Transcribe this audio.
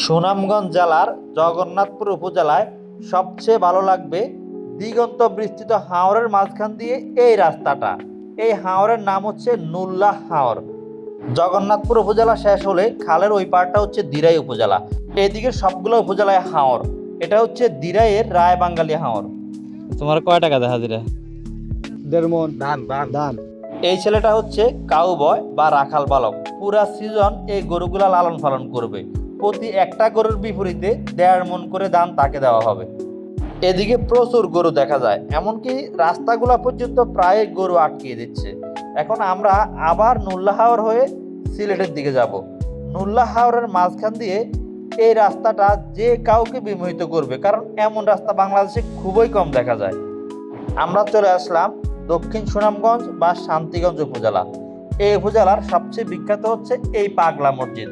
সুনামগঞ্জ জেলার জগন্নাথপুর উপজেলায় সবচেয়ে ভালো লাগবে দিগন্ত বিস্তৃত হাওরের মাঝখান দিয়ে এই রাস্তাটা। এই হাওরের নাম হচ্ছে নুল্লাহ হাওর। জগন্নাথপুর উপজেলা শেষ হলে খালের ওই পারটা হচ্ছে দিরাই উপজেলা। এদিকে সবগুলো উপজেলায় হাওর। এটা হচ্ছে দিরাইয়ের রায় বাঙ্গালী হাওর। তোমার কয় টাকা দেখা ধান ধান এই ছেলেটা হচ্ছে কাউবয় বা রাখাল বালক। পুরা সিজন এই গরুগুলা লালন পালন করবে। প্রতি একটা গরুর বিপরীতে দেড় মন করে দাম তাকে দেওয়া হবে। এদিকে প্রচুর গরু দেখা যায়, এমনকি রাস্তাগুলো পর্যন্ত প্রায় গরু আটকিয়ে দিচ্ছে। এখন আমরা আবার নুল্লাহাওর হয়ে সিলেটের দিকে যাব। নুল্লাহাওরের মাঝখান দিয়ে এই রাস্তাটা যে কাউকে বিমোহিত করবে, কারণ এমন রাস্তা বাংলাদেশে খুবই কম দেখা যায়। আমরা চলে আসলাম দক্ষিণ সুনামগঞ্জ বা শান্তিগঞ্জ উপজেলা। এই উপজেলার সবচেয়ে বিখ্যাত হচ্ছে এই পাগলা মসজিদ।